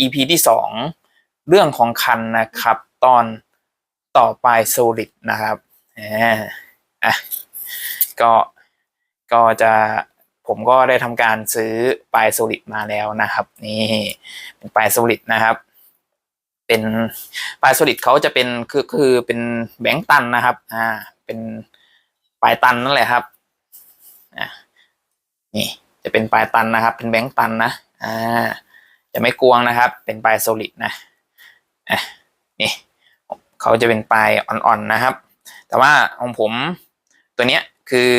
EP ที่สองเรื่องของคันนะครับ ตอนต่อไป solid นะครับอ่าอะก็ก็จะผมก็ได้ทำการซื้อปลาย solid มาแล้วนะครับ นี่เป็นปลาย solid นะครับเป็นปลาย solid เขาจะเป็นคือคือเป็นแบงค์ตันนะครับ อ่า เป็นปลายตันนั่นแหละครับ อะนี่จะเป็นปลายตันนะครับ เป็นแบงค์ตันนะ อ่า จะไม่กวงนะครับ เป็นปลายโซลิดนะอะนี่เขาจะเป็นปลายอ่อนๆนะครับ แต่ว่าของผมตัวเนี้ยคือ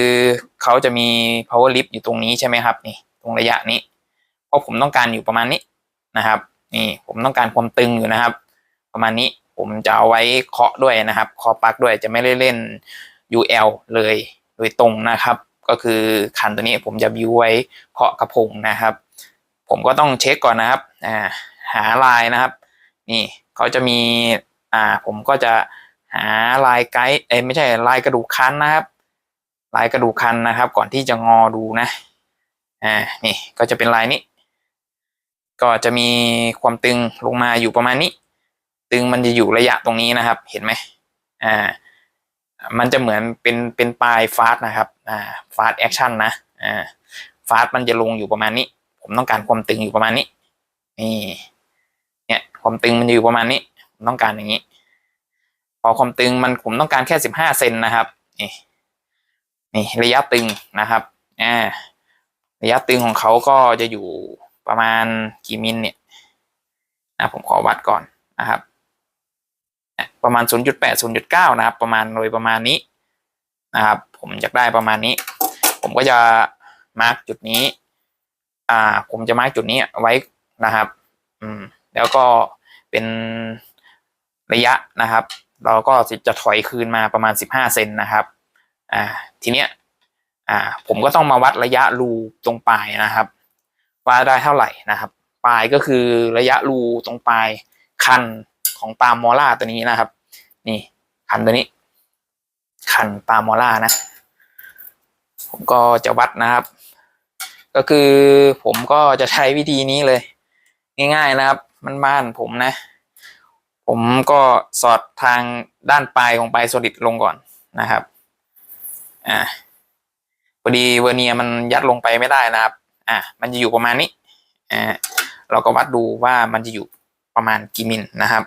เขาจะมี power lift อยู่ตรงนี้ใช่ไหมครับนี่ตรงระยะนี้ เพราะผมต้องการอยู่ประมาณนี้นะครับ นี่ผมต้องการความตึงอยู่นะครับ ประมาณนี้ผมจะเอาไว้เคาะด้วยนะครับเคาะปลั๊กด้วยจะไม่ได้เล่น UL เลยโดยตรงนะครับ ก็คือคันตัวนี้ผมจะบิวไว้เคาะกระพงนะครับ ผมก็ต้องเช็คก่อนนะครับอ่าหาลายนะครับ นี่เขาจะมีอ่าผมก็จะหาลายไกด์เอ้ยไม่ใช่ลายกระดูกคันนะครับ ลายกระดูกคันนะครับ ก่อนที่จะงอดูนะอ่านี่ก็จะเป็นลายนี้ ก็จะมีความตึงลงมาอยู่ประมาณนี้ ตึงมันจะอยู่ระยะตรงนี้นะครับ เห็นไหมอ่ามันจะเหมือนเป็นเป็นปลายฟาสนะครับอ่าฟาสแอคชั่นนะอ่าฟาสมันจะลงอยู่ประมาณนี้ ผมต้องการความตึงอยู่ประมาณนี้ นี่ เนี่ย ความตึงมันจะอยู่ประมาณนี้ ผมต้องการอย่างนี้ พอความตึงมันผมต้องการแค่สิบห้าเซนนะครับ นี่ นี่ระยะตึงนะครับ อ่า ระยะตึงของเขาก็จะอยู่ประมาณกี่มิลเนี่ยนะผมขอวัดก่อนนะครับ ประมาณ 0.8 0.9 นะครับ ประมาณโดยประมาณนี้นะครับ ผมอยากได้ประมาณนี้ ผมก็จะมาร์กจุดนี้ อ่า ผมจะมาจุดนี้ไว้นะครับ อืม แล้วก็เป็นระยะนะครับ เราก็จะถอยคืนมาประมาณ 15เซนนะครับ อ่า ทีเนี้ย อ่า ผมก็ต้องมาวัดระยะรูตรงปลายนะครับ ว่าได้เท่าไหร่นะครับ ปลายก็คือระยะรูตรงปลายคันของปาล์มมอล่าตัวนี้นะครับ นี่คันตัวนี้ คันปาล์มมอล่านะ ผมก็จะวัดนะครับ ก็คือผมก็จะใช้วิธีนี้เลย ง่าย ๆนะครับ มันบ้านผมนะ ผมก็สอดทางด้านปลายของปลายโซลิดลงก่อนนะครับอ่าพอดีเวอร์เนียมันยัดลงไปไม่ได้นะครับ อ่ามันจะอยู่ประมาณนี้อ่าเราก็วัดดูว่ามันจะอยู่ประมาณกี่มิลนะครับ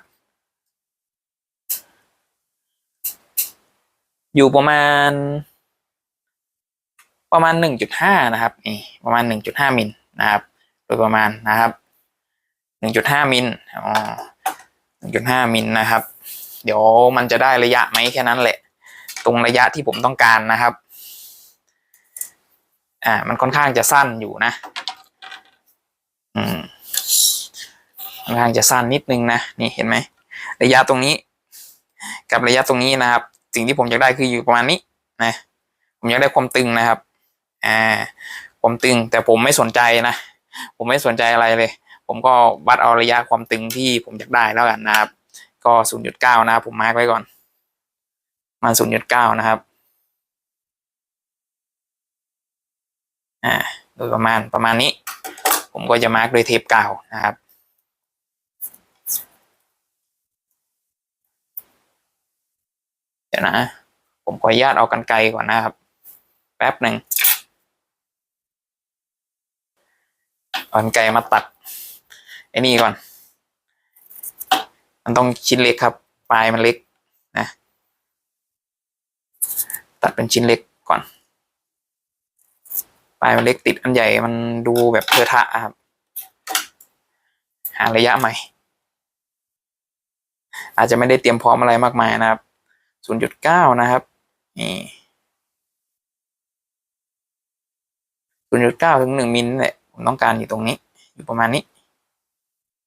อยู่ประมาณ ประมาณหนึ่งจุดห้านะครับนี่ประมาณหนึ่งจุดห้ามิลนะครับ โดยประมาณนะครับหนึ่งจุดห้ามิลอ๋อหนึ่งจุดห้ามิลนะครับ เดี๋ยวมันจะได้ระยะไหมแค่นั้นแหละ ตรงระยะที่ผมต้องการนะครับ อ่า มันค่อนข้างจะสั้นอยู่นะ อืมค่อนข้างจะสั้นนิดนึงนะ นี่เห็นไหม ระยะตรงนี้ กับระยะตรงนี้นะครับ สิ่งที่ผมอยากได้คืออยู่ประมาณนี้นะ ผมอยากได้ความตึงนะครับ อ่าความตึงแต่ผมไม่สนใจนะ ผมไม่สนใจอะไรเลย ผมก็วัดเอาระยะความตึงที่ผมอยากได้แล้วกันนะครับ ก็ศูนย์จุดเก้านะผมมาร์กไว้ก่อนมาศูนย์จุดเก้านะครับ อ่า โดยประมาณประมาณนี้ ผมก็จะมาร์กด้วยเทปกาวนะครับเดี๋ยวนะ ผมขออนุญาตเอากันไกลก่อนนะครับ แป๊บหนึ่ง เอากันไกลมาตัดไอ้นี่ก่อน มันต้องชิ้นเล็กครับ ปลายมันเล็กนะ ตัดเป็นชิ้นเล็กก่อน ปลายมันเล็กติดอันใหญ่มันดูแบบเทอะทะครับ หาระยะใหม่ อาจจะไม่ได้เตรียมพร้อมอะไรมากมายนะครับศูนย์จุดเก้านะครับ นี่ศูนย์จุดเก้าถึงหนึ่งมิลแหละ ผมต้องการอยู่ตรงนี้ อยู่ประมาณนี้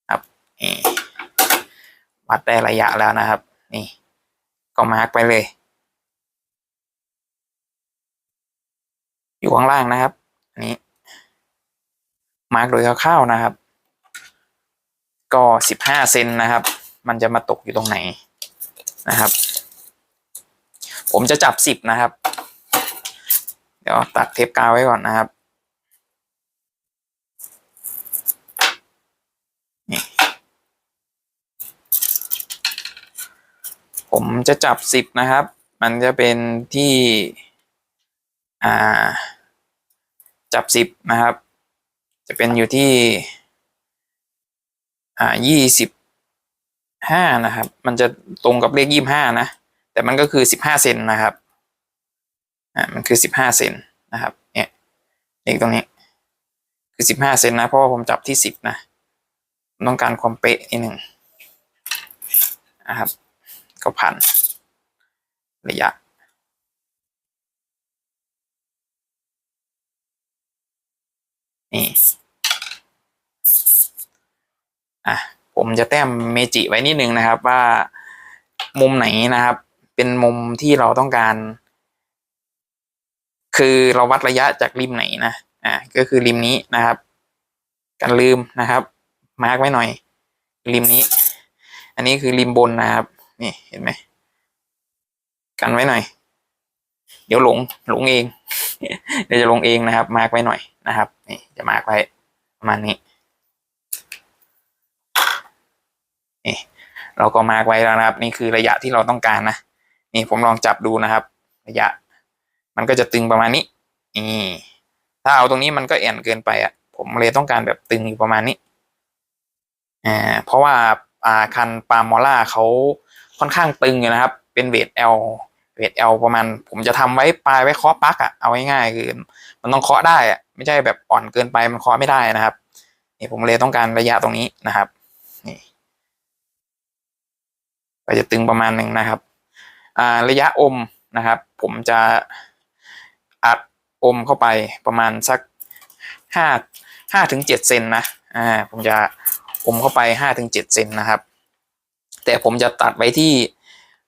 ครับนี่วัดได้ระยะแล้วนะครับ นี่ ก็มาร์กไปเลย อยู่ข้างล่างนะครับอันนี้ มาร์กโดยคร่าวๆนะครับ ก็สิบห้าเซนนะครับ มันจะมาตกอยู่ตรงไหนนะครับ ผมจะจับสิบนะครับ เดี๋ยวตัดเทปกาวไว้ก่อนนะครับ ผมจะจับสิบนะครับ มันจะเป็นที่อ่าจับสิบนะครับ จะเป็นอยู่ที่อ่ายี่สิบห้านะครับ มันจะตรงกับเลขยี่ห้านะ แต่มันก็คือสิบห้าเซนนะครับอ่ามันคือสิบห้าเซนนะครับเนี่ยเลขตรงนี้คือสิบห้าเซนนะ เพราะว่าผมจับที่สิบนะ ต้องการความเป๊ะนิดหนึ่งนะครับ ก็พันระยะนี่อะผมจะแต้มเมจิไว้นิดนึงนะครับว่ามุมไหนนะครับ เป็นมุมที่เราต้องการ คือเราวัดระยะจากริมไหนนะอ่าก็คือริมนี้นะครับกันลืมนะครับ มาร์กไว้หน่อย ริมนี้ อันนี้คือริมบนนะครับ นี่เห็นไหมกันไว้หน่อย เดี๋ยวหลงหลงเอง เดี๋ยวจะลงเองนะครับ มาร์กไว้หน่อยนะครับ นี่จะมาร์กไว้ประมาณนี้นี่เราก็มาร์กไว้แล้วนะครับ นี่คือระยะที่เราต้องการนะนี่ผมลองจับดูนะครับ ระยะ มันก็จะตึงประมาณนี้นี่ถ้าเอาตรงนี้มันก็แอนเกินไปอะ ผมเลยต้องการแบบตึงอยู่ประมาณนี้อ่าเพราะว่าอ่าคันปาล์มมอล่าเขา ค่อนข้างตึงอยู่นะครับ เป็นเวท L เวท L ประมาณ ผมจะทำไว้ปลายไว้เคาะปลั๊กอะเอาง่ายๆคือมันต้องเคาะได้อะไม่ใช่แบบอ่อนเกินไปมันเคาะไม่ได้นะครับนี่ผมเลยต้องการระยะตรงนี้นะครับนี่ก็จะตึงประมาณหนึ่งนะครับอ่าระยะอมนะครับ ผมจะอัดอมเข้าไปประมาณสักห้าห้าถึงเจ็ดเซนนะอ่าผมจะอมเข้าไปห้าถึงเจ็ดเซนนะครับ แต่ผมจะตัดไว้ที่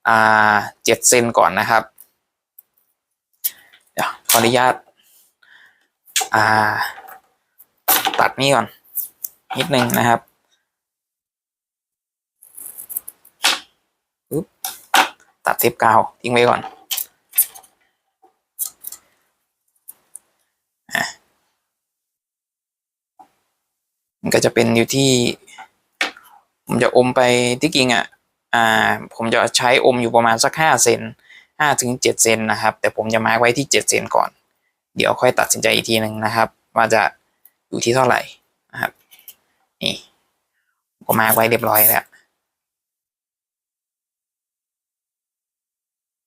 อ่าเจ็ดเซนก่อนนะครับเดี๋ยวขออนุญาตอ่าตัดนี่ก่อน นิดนึงนะครับตัดเทปกาวทิ้งไว้ก่อนมันก็จะเป็นอยู่ที่ ผมจะอมไปที่จริงอะอ่าผมจะใช้อมอยู่ประมาณสักห้าเซนห้าถึงเจ็ดเซนนะครับ แต่ผมจะมาร์กไว้ที่เจ็ดเซนก่อน เดี๋ยวค่อยตัดสินใจอีกทีหนึ่งนะครับ ว่าจะอยู่ที่เท่าไหร่นะครับนี่ผมก็มาร์กไว้เรียบร้อยแล้ว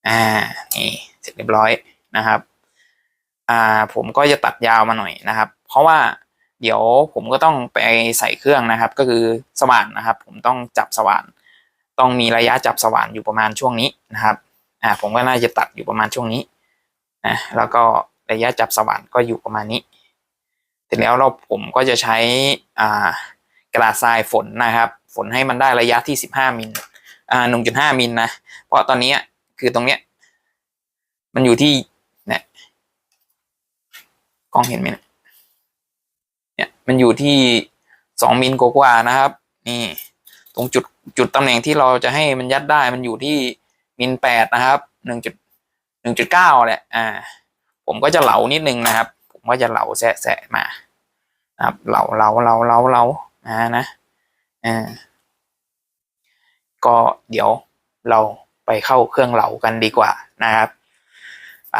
อ่านี่เสร็จเรียบร้อยนะครับอ่าผมก็จะตัดยาวมาหน่อยนะครับ เพราะว่า เดี๋ยวผมก็ต้องไปใส่เครื่องนะครับ ก็คือสว่านนะครับ ผมต้องจับสว่าน ต้องมีระยะจับสว่านอยู่ประมาณช่วงนี้นะครับอ่าผมก็น่าจะตัดอยู่ประมาณช่วงนี้นะแล้วก็ระยะจับสว่านก็อยู่ประมาณนี้ เสร็จแล้วเราผมก็จะใช้อ่ากระดาษทรายฝนนะครับ ฝนให้มันได้ระยะที่สิบห้ามิลอ่าหนึ่งจุดห้ามิลนะ เพราะตอนนี้คือตรงเนี้ยมันอยู่ที่เนี่ยกล้องเห็นไหมนี่ยเนี่ย มันอยู่ที่สองมิลกว่านะครับ นี่ ตรงจุดจุดตำแหน่งที่เราจะให้มันยัดได้มันอยู่ที่มิลแปดนะครับหนึ่งจุดหนึ่งจุดเก้าแหละอ่า ผมก็จะเหลานิดนึงนะครับ ผมก็จะเหลาแสะมาครับ เหลาเหลาเหลาเหลาเหลาอ่านะอ่าก็เดี๋ยวเราไปเข้าเครื่องเหลากันดีกว่านะครับไป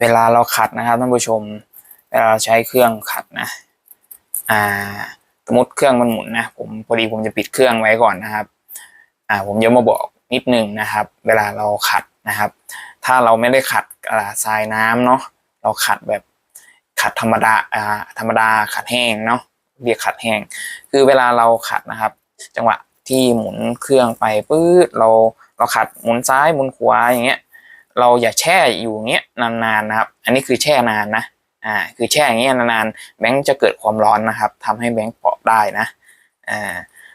เวลาเราขัดนะครับท่านผู้ชม เวลาเราใช้เครื่องขัดนะ อ่า สมมติเครื่องมันหมุนนะ ผมพอดีผมจะปิดเครื่องไว้ก่อนนะครับ อ่า ผมจะมาบอกนิดนึงนะครับ เวลาเราขัดนะครับ ถ้าเราไม่ได้ขัดกระทรายน้ำเนาะ เราขัดแบบขัดธรรมดา อ่า ธรรมดาขัดแห้งเนาะ เรียกขัดแห้ง คือเวลาเราขัดนะครับ จังหวะที่หมุนเครื่องไปปื๊ดเราเราขัดหมุนซ้ายหมุนขวาอย่างเงี้ย เราอย่าแช่อยู่เงี้ยนานๆนะครับ อันนี้คือแช่นานนะ อ่าคือแช่อย่างเงี้ยนานๆแบงค์จะเกิดความร้อนนะครับทำให้แบงค์เปาะได้นะอ่า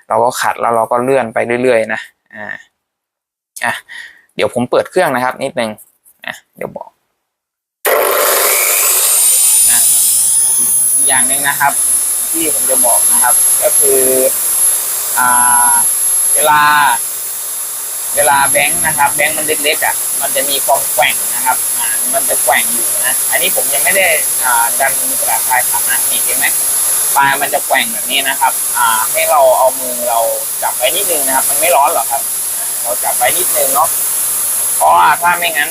เราก็ขัดแล้วเราก็เลื่อนไปเรื่อยๆนะอ่าอะเดี๋ยวผมเปิดเครื่องนะครับ นิดนึงอะเดี๋ยวบอกอะอีกอย่างหนึ่งนะครับ ที่ผมจะบอกนะครับ ก็คืออ่าเวลา เวลาแบงค์นะครับแบงค์มันเล็กๆอะมันจะมีความแกว่งนะครับอ่ามันจะแกว่งอยู่นะอันนี้ผมยังไม่ได้อ่าดันกระดาษทรายขัดนะนี่เห็นไหมปลายมันจะแกว่งแบบนี้นะครับอ่าให้เราเอามือเราจับไว้นิดนึงนะครับ มันไม่ร้อนหรอกครับ เราจับไว้นิดนึงเนาะเพราะว่าถ้าไม่งั้น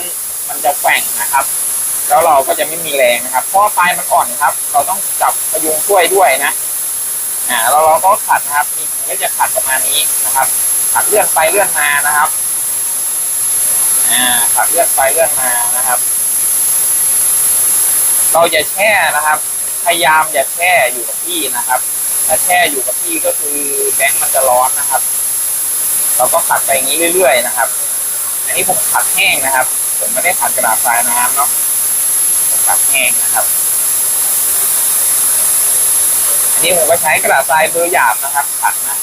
มันจะแกว่งนะครับ แล้วเราก็จะไม่มีแรงนะครับ เพราะปลายมันอ่อนครับ เราต้องจับพยุงช่วยด้วยนะอ่าแล้วเราก็ขัดนะครับนี่ก็จะขัดประมาณนี้นะครับ ขัดเลื่อนไปเลื่อนมานะครับอ่าขัดเลื่อนไปเลื่อนมานะครับ เราจะแช่นะครับ พยายามอย่าแช่อยู่กับที่นะครับ ถ้าแช่อยู่กับที่ก็คือแบงค์มันจะร้อนนะครับ เราก็ขัดไปอย่างนี้เรื่อย ๆ นะครับ อันนี้ผมขัดแห้งนะครับผมไม่ได้ขัดกระดาษทรายน้ำเนาะผมขัดแห้งนะครับอันนี้ผมก็ใช้กระดาษทรายเบอร์หยาบนะครับขัดนะ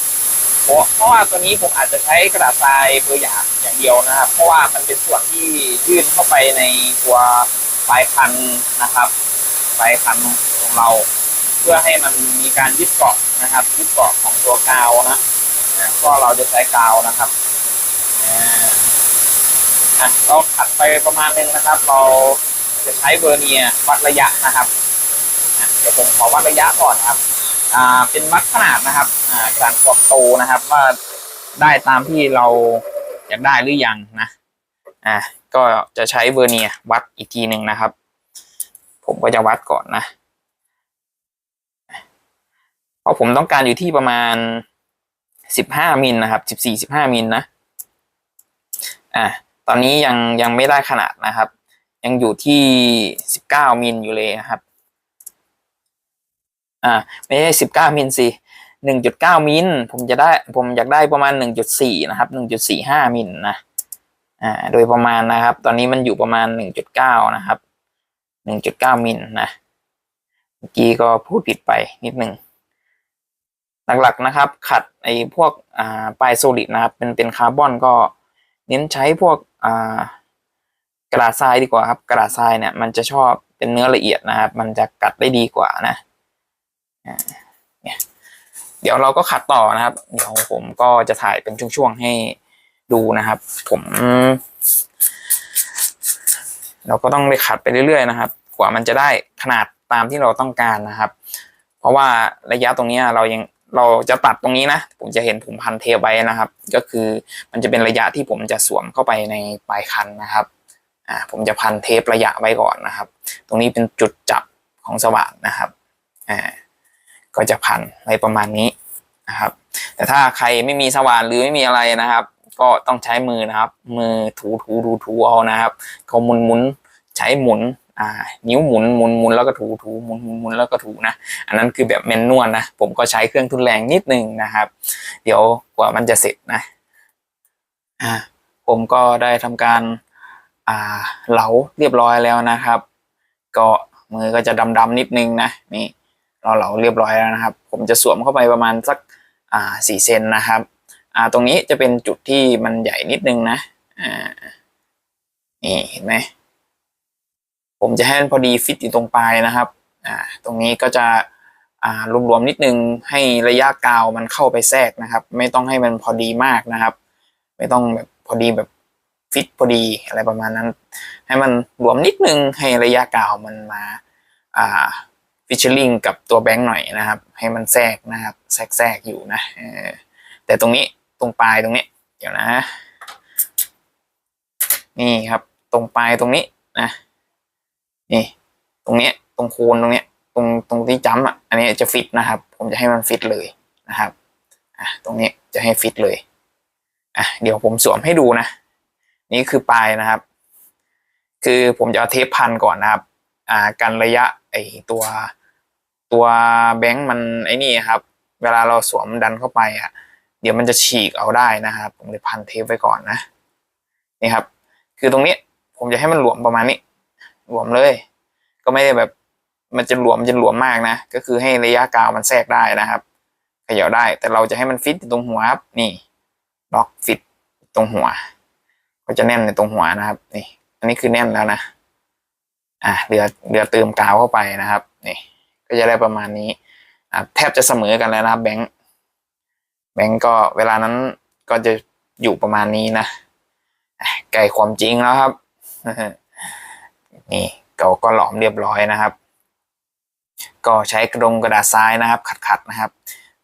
เพราะเพราะว่าตัวนี้ผมอาจจะใช้กระดาษทรายเบอร์หยาบอย่างเดียวนะครับ เพราะว่ามันเป็นส่วนที่ยื่นเข้าไปในตัวปลายพันนะครับ ปลายพันของเรา เพื่อให้มันมีการยึดเกาะนะครับยึดเกาะของตัวกาวนะนะก็เราจะใช้กาวนะครับอ่าอะเราขัดไปประมาณนึงนะครับ เราจะใช้เบอร์เนียร์วัดระยะนะครับเดี๋ยวผมขอวัดระยะก่อนครับ อ่าเป็นวัดขนาดนะครับอ่าการความโตนะครับ ว่าได้ตามที่เราอยากได้หรือยังนะอ่าก็จะใช้เบอร์เนียวัดอีกทีหนึ่งนะครับ ผมก็จะวัดก่อนนะเพราะผมต้องการอยู่ที่ประมาณสิบห้ามิลนะครับสิบสี่สิบห้ามิลนะอ่าตอนนี้ยังยังไม่ได้ขนาดนะครับ ยังอยู่ที่สิบเก้ามิลอยู่เลยนะครับ อ่าไม่ใช่สิบเก้ามิลสิหนึ่งจุดเก้ามิลผมจะได้ผมอยากได้ประมาณหนึ่งจุดสี่นะครับหนึ่งจุดสี่ห้ามิลนะอ่าโดยประมาณนะครับ ตอนนี้มันอยู่ประมาณหนึ่งจุดเก้านะครับหนึ่งจุดเก้ามิลนะเมื่อกี้ก็พูดผิดไปนิดหนึ่งหลักๆนะครับ ขัดไอ้พวกอ่าปลายโซลิดนะครับ เป็นเป็นคาร์บอนก็เน้นใช้พวกอ่ากระดาษทรายดีกว่าครับ กระดาษทรายเนี่ยมันจะชอบเป็นเนื้อละเอียดนะครับ มันจะกัดได้ดีกว่านะ เดี๋ยวเราก็ขัดต่อนะครับ เดี๋ยวผมก็จะถ่ายเป็นช่วงๆให้ดูนะครับ ผม เราก็ต้องไปขัดไปเรื่อยๆนะครับ กว่ามันจะได้ขนาดตามที่เราต้องการนะครับ เพราะว่าระยะตรงนี้เรายังเราจะตัดตรงนี้นะ ผมจะเห็นผมพันเทปไว้นะครับ ก็คือมันจะเป็นระยะที่ผมจะสวมเข้าไปในปลายคันนะครับอ่าผมจะพันเทประยะไว้ก่อนนะครับ ตรงนี้เป็นจุดจับของสว่านนะครับอ่า ก็จะพันอะไว้ประมาณนี้นะครับ แต่ถ้าใครไม่มีสว่านหรือไม่มีอะไรนะครับ ก็ต้องใช้มือนะครับ มือถูถูถูถูเอานะครับเขาหมุนหมุนใช้หมุนอ่านิ้วหมุนหมุนหมุนแล้วก็ถูถูหมุนหมุนหมุนแล้วก็ถูนะ อันนั้นคือแบบแมนนวลนะ ผมก็ใช้เครื่องทุนแรงนิดนึงนะครับ เดี๋ยวกว่ามันจะเสร็จนะอ่าผมก็ได้ทำการอ่าเหลาเรียบร้อยแล้วนะครับ ก็มือก็จะดำๆนิดนึงนะนี่ เราเหลาเรียบร้อยแล้วนะครับ ผมจะสวมเข้าไปประมาณสักอ่าสี่เซนนะครับอ่าตรงนี้จะเป็นจุดที่มันใหญ่นิดนึงนะอ่านี่เห็นไหมผมจะให้มันพอดีฟิตอยู่ตรงปลายนะครับอ่าตรงนี้ก็จะอ่ารวมๆนิดนึงให้ระยะกาวมันเข้าไปแทรกนะครับ ไม่ต้องให้มันพอดีมากนะครับ ไม่ต้องแบบพอดีแบบฟิตพอดีอะไรประมาณนั้น ให้มันรวมนิดนึงให้ระยะกาวมันมาอ่า ฟิชเชอร์ลิงกับตัวแบงค์หน่อยนะครับ ให้มันแทรกนะครับแทรกแทรกอยู่นะแต่ตรงนี้ตรงปลายตรงนี้เดี๋ยวนะ นี่ครับ ตรงปลายตรงนี้นะนี่ตรงเนี้ยตรงโคนตรงเนี้ยตรงตรงที่จ้ำอะอันนี้จะฟิตนะครับ ผมจะให้มันฟิตเลยนะครับอะตรงนี้จะให้ฟิตเลยอะเดี๋ยวผมสวมให้ดูนะ นี่คือปลายนะครับ คือผมจะเอาเทปพันก่อนนะครับ อ่ากันระยะ ไอตัวตัวแบงค์มันไอ้นี่ครับ เวลาเราสวมดันเข้าไปอะ เดี๋ยวมันจะฉีกเอาได้นะครับ ผมเลยพันเทปไว้ก่อนนะนี่ครับ คือตรงนี้ผมจะให้มันหลวมประมาณนี้ หลวมเลย ก็ไม่ได้แบบมันจะหลวมจะหลวมมากนะ ก็คือให้ระยะกาวมันแทรกได้นะครับเขย่าได้ แต่เราจะให้มันฟิตตรงหัวครับ นี่ล็อกฟิตตรงหัว ก็จะแน่นในตรงหัวนะครับ นี่ อันนี้คือแน่นแล้วนะ อะเรือเรือเติมกาวเข้าไปนะครับนี่ก็จะได้ประมาณนี้อะแทบจะเสมอกันแล้วนะครับแบงค์แบงค์ก็เวลานั้นก็จะอยู่ประมาณนี้นะอะใกล้ความจริงแล้วครับ นี่เราก็หลอมเรียบร้อยนะครับ ก็ใช้กระดงกระดาษทรายนะครับ ขัดๆนะครับ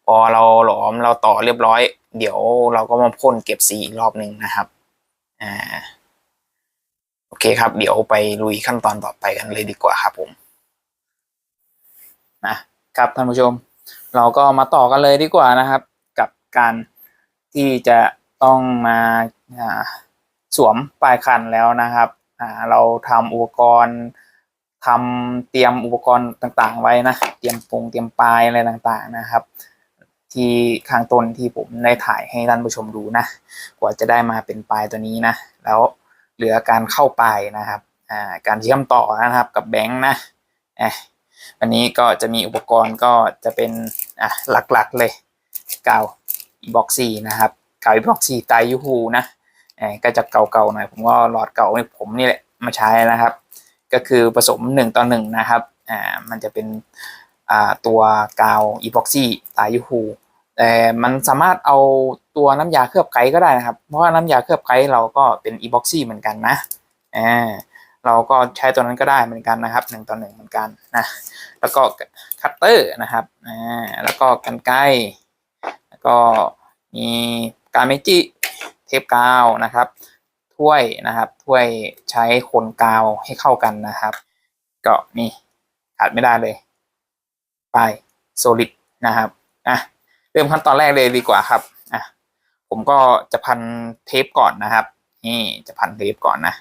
พอเราหลอมเราต่อเรียบร้อย เดี๋ยวเราก็มาพ่นเก็บสีอีกรอบหนึ่งนะครับอ่า เคครับ เดี๋ยวไปลุยขั้นตอนต่อไปกันเลยดีกว่าครับผมนะครับท่านผู้ชม เราก็มาต่อกันเลยดีกว่านะครับ กับการที่จะต้องมาสวมปลายคันแล้วนะครับเราทำอุปกรณ์ทำเตรียมอุปกรณ์ต่างๆ ไว้นะ เตรียมปรุงเตรียมปลายอะไรต่างๆนะครับ ที่ข้างต้นที่ผมได้ถ่ายให้ท่านผู้ชมดูนะ กว่าจะได้มาเป็นปลายตัวนี้นะ แล้ว เหลือการเข้าไปนะครับอ่าการเชื่อมต่อนะครับกับแบงค์นะอะวันนี้ก็จะมีอุปกรณ์ก็จะเป็นอะหลักๆเลยกาวอีบ็อกซี่นะครับกาวอีบ็อกซี่ไตยูฮูนะอ่อก็จะเก่าๆหน่อยผมก็หลอดเก่าให้ผมนี่แหละมาใช้นะครับ ก็คือผสมหนึ่งต่อหนึ่งนะครับอ่ามันจะเป็นอ่าตัวกาวอีบ็อกซี่ไตยูฮู แต่มันสามารถเอาตัวน้ำยาเคลือบไกด์ก็ได้นะครับ เพราะว่าน้ำยาเคลือบไกด์เราก็เป็นอีบ็อกซี่เหมือนกันนะอ่าเราก็ใช้ตัวนั้นก็ได้เหมือนกันนะครับหนึ่งต่อหนึ่งเหมือนกันนะแล้วก็คัตเตอร์นะครับอ่าแล้วก็กันไกรแล้วก็มีการเมจิเทปกาวนะครับถ้วยนะครับถ้วยใช้คนกาวให้เข้ากันนะครับ ก็นี่ขาดไม่ได้เลยไปโซลิดนะครับ เริ่มขั้นตอนแรกเลยดีกว่าครับอะผมก็จะพันเทปก่อนนะครับ นี่จะพันเทปก่อนนะ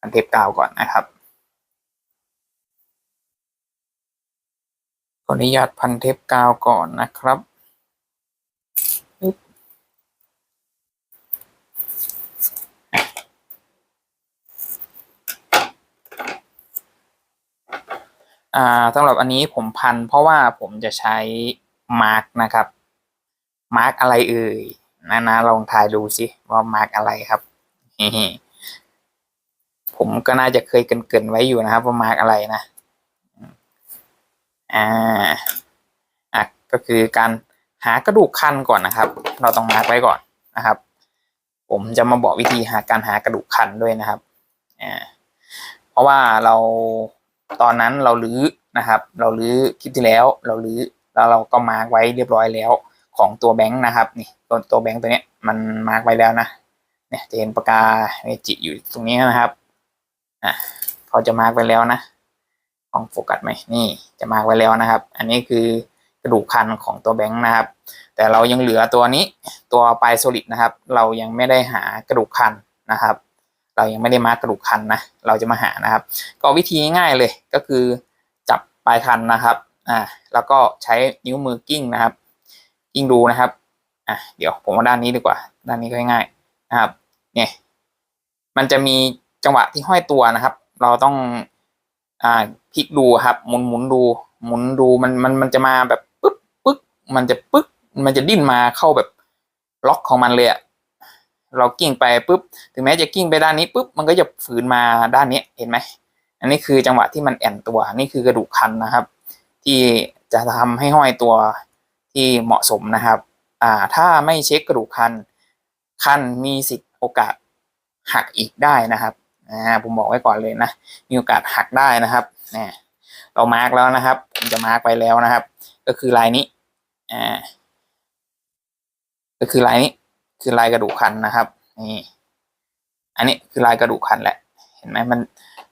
พันเทปกาวก่อนนะครับขออนุญาตพันเทปกาวก่อนนะครับอ่าสำหรับอันนี้ผมพันเพราะว่าผมจะใช้ มาร์กนะครับ มาร์กอะไรเอ่ยนะนะลองทายดูสิว่ามาร์กอะไรครับผมก็น่าจะเคยเกินๆไว้อยู่นะครับ ว่ามาร์กอะไรนะอ่าอะก็คือการหากระดูกคันก่อนนะครับ เราต้องมาร์กไว้ก่อนนะครับ ผมจะมาบอกวิธีหาการหากระดูกคันด้วยนะครับอ่าเพราะว่าเราตอนนั้นเราลื้อนะครับ เราลื้อคลิปที่แล้ว เราลื้อ แล้วเราก็มาร์กไว้เรียบร้อยแล้วของตัวแบงค์นะครับนี่ตัวตัวแบงค์ตัวเนี้ยมันมาร์กไว้แล้วนะเนี่ยจะเห็นปากกาเมจิอยู่ตรงนี้นะครับอะเขาจะมาร์กไว้แล้วนะ ของโฟกัสไหมนี่จะมาร์กไว้แล้วนะครับ อันนี้คือกระดูกคันของตัวแบงค์นะครับ แต่เรายังเหลือตัวนี้ตัวปลายโซลิดนะครับ เรายังไม่ได้หากระดูกคันนะครับ เรายังไม่ได้มาร์กกระดูกคันนะ เราจะมาหานะครับ ก็วิธีง่ายๆเลยก็คือจับปลายคันนะครับ อ่า แล้วก็ใช้นิ้วมือกิ้งนะครับ กิ้งดูนะครับ อะเดี๋ยวผมว่าด้านนี้ดีกว่า ด้านนี้ก็ง่ายๆนะครับ เนี่ย มันจะมีจังหวะที่ห้อยตัวนะครับ เราต้อง อ่าพลิกดูครับ หมุนหมุนดู หมุนดูมันมันมันจะมาแบบปึ๊บปึ๊บมันจะปึ๊บมันจะดิ้นมาเข้าแบบล็อกของมันเลยอะเรากิ้งไปปุ๊บ ถึงแม้จะกิ้งไปด้านนี้ปุ๊บ มันก็จะฝืนมาด้านนี้ เห็นไหม อันนี้คือจังหวะที่มันแอนตัว นี่คือกระดูกคันนะครับ ที่จะทำให้ห้อยตัวที่เหมาะสมนะครับ อ่า ถ้าไม่เช็คกระดูกคัน คันมีสิทธิ์โอกาสหักอีกได้นะครับ อ่า ผมบอกไว้ก่อนเลยนะ มีโอกาสหักได้นะครับเนี่ยเรามาร์กแล้วนะครับ ผมจะมาร์กไปแล้วนะครับ ก็คือลายนี้ อ่า ก็คือลายนี้ คือลายกระดูกคันนะครับ นี่ อันนี้คือลายกระดูกคันแหละ เห็นไหมมัน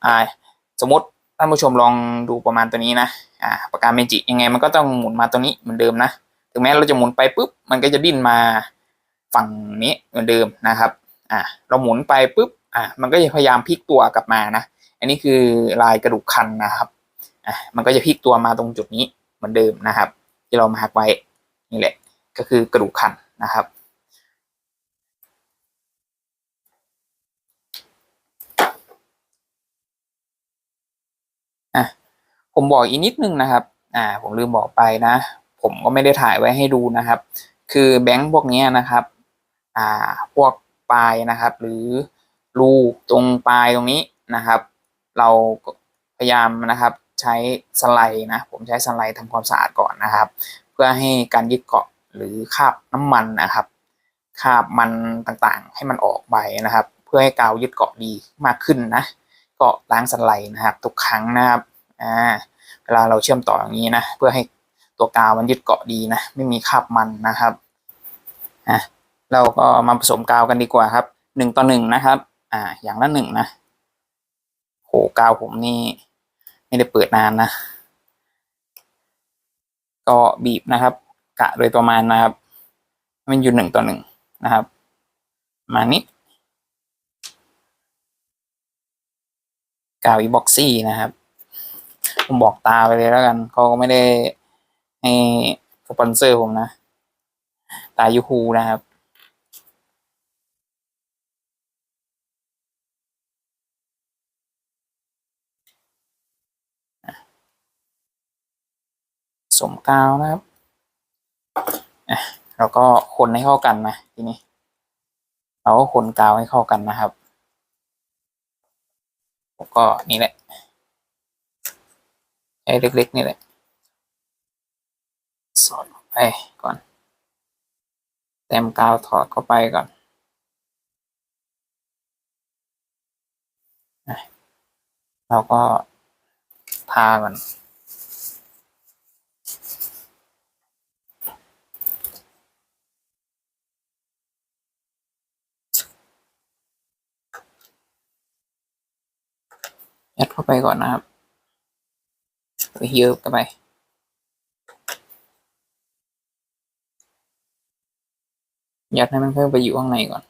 อ่า สมมติท่านผู้ชมลองดูประมาณตัวนี้นะ อ่าปากกาเมจิยังไงมันก็ต้องหมุนมาตัวนี้เหมือนเดิมนะ ถึงแม้เราจะหมุนไปปุ๊บมันก็จะดิ้นมาฝั่งนี้เหมือนเดิมนะครับอ่าเราหมุนไปปุ๊บอ่ามันก็จะพยายามพลิกตัวกลับมานะ อันนี้คือลายกระดูกคันนะครับอะมันก็จะพลิกตัวมาตรงจุดนี้เหมือนเดิมนะครับ ที่เรามาหักไว้นี่แหละก็คือกระดูกคันนะครับ อะ ผมบอกอีกนิดนึงนะครับ อ่า ผมลืมบอกไปนะ ผมก็ไม่ได้ถ่ายไว้ให้ดูนะครับ คือแบงค์พวกนี้นะครับ อ่า พวกปลายนะครับ หรือรูตรงปลายตรงนี้นะครับ เราพยายามนะครับใช้สไลด์นะ ผมใช้สไลด์ทำความสะอาดก่อนนะครับ เพื่อให้การยึดเกาะหรือคราบน้ำมันนะครับคราบมันต่างๆ ให้มันออกไปนะครับ เพื่อให้กาวยึดเกาะดีมากขึ้นนะ ก็ล้างสไลด์นะครับ ทุกครั้งนะครับ อ่าเวลาเราเชื่อมต่ออย่างนี้นะเพื่อให้ตัวกาวมันยึดเกาะดีนะไม่มีคราบมันนะครับอะเราก็มาผสมกาวกันดีกว่าครับหนึ่งต่อหนึ่งนะครับ อ่า อย่างละหนึ่งนะโหกาวผมนี่ ไม่ได้เปิดนานนะ ก็บีบนะครับ กะโดยประมาณนะครับ มันอยู่หนึ่งต่อหนึ่งนะครับ มานี้กาวอีบ็อกซี่นะครับ ผมบอกตาไปเลยแล้วกัน เขาก็ไม่ได้ให้สปอนเซอร์ผมนะ ตายูฮูนะครับสมกาวนะครับแล้วก็คนให้เข้ากันนะทีนี้ เราก็คนกาวให้เข้ากันนะครับ ก็นี่แหละ ไอ้เล็กๆนี่แหละสอดเข้าไปก่อนเต็มกาวถอดเข้าไปก่อนเราก็ทาก่อนยัดเข้าไปก่อนนะครับ เยอะกันไปยัดให้มันเพิ่มไปอยู่ข้างในก่อน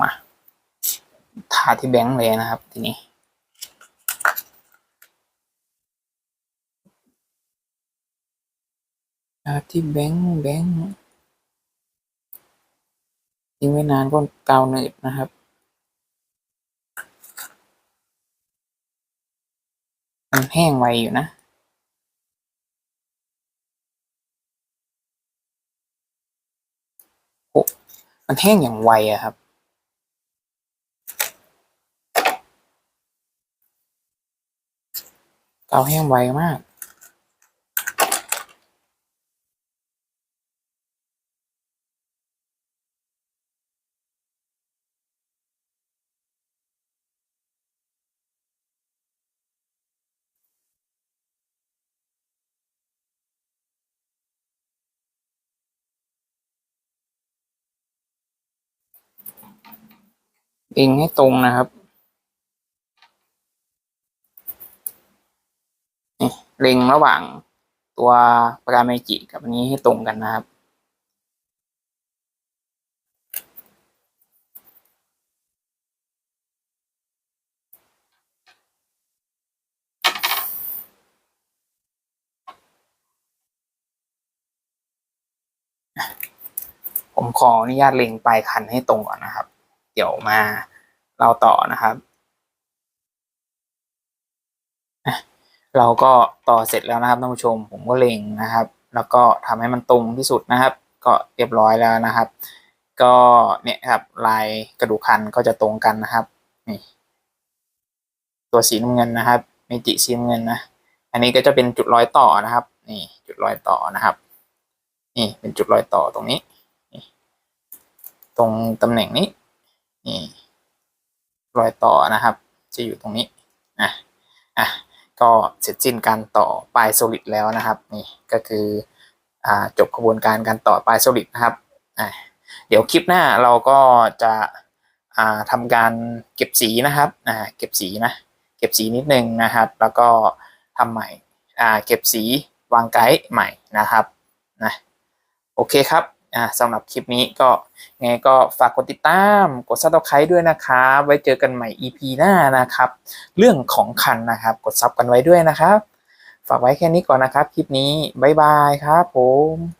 มาทาที่แบงค์เลยนะครับทีนี้าที่แบงค์แบงค์ทิ้งไว้นานก็กาวหนืดนะครับมันแห้งไวอยู่นะโอ้มันแห้งอย่างไวอะครับเกาแห้งไวมาก เองให้ตรงนะครับเล็งระหว่างตัวปากกาเมจิกับอันนี้ให้ตรงกันนะครับ ผมขออนุญาตเล็งปลายคันให้ตรงก่อนนะครับ เดี๋ยวมาเราต่อนะครับ เราก็ต่อเสร็จแล้วนะครับท่านผู้ชมผมก็เล็งนะครับ แล้วก็ทำให้มันตรงที่สุดนะครับ ก็เรียบร้อยแล้วนะครับ ก็เนี่ยครับลายกระดูกคันก็จะตรงกันนะครับนี่ตัวสีน้ำเงินนะครับเมจิสีน้ำเงินนะอันนี้ก็จะเป็นจุดรอยต่อนะครับ นี่จุดรอยต่อนะครับ นี่เป็นจุดรอยต่อตรงนี้นตรงตำแหน่งนี้ นี่รอยต่อนะครับ จะอยู่ตรงนี้อะอะก็เสร็จสิ้นการต่อปลายโซลิดแล้วนะครับ นี่ก็คืออ่าจบกระบวนการการต่อปลายโซลิดนะครับอะเดี๋ยวคลิปหน้าเราก็จะอ่าทำการเก็บสีนะครับอ่าเก็บสีนะเก็บสีนิดนึงนะครับ แล้วก็ทำใหม่อ่าเก็บสีวางไกด์ใหม่นะครับนะโอเคครับ อ่าสำหรับคลิปนี้ก็ไงก็ฝากกดติดตาม กดซับสไครต์ด้วยนะครับ ไว้เจอกันใหม่ EP หน้านะครับ เรื่องของคันนะครับ กดซับกันไว้ด้วยนะครับ ฝากไว้แค่นี้ก่อนนะครับ คลิปนี้ บ๊ายบายครับผม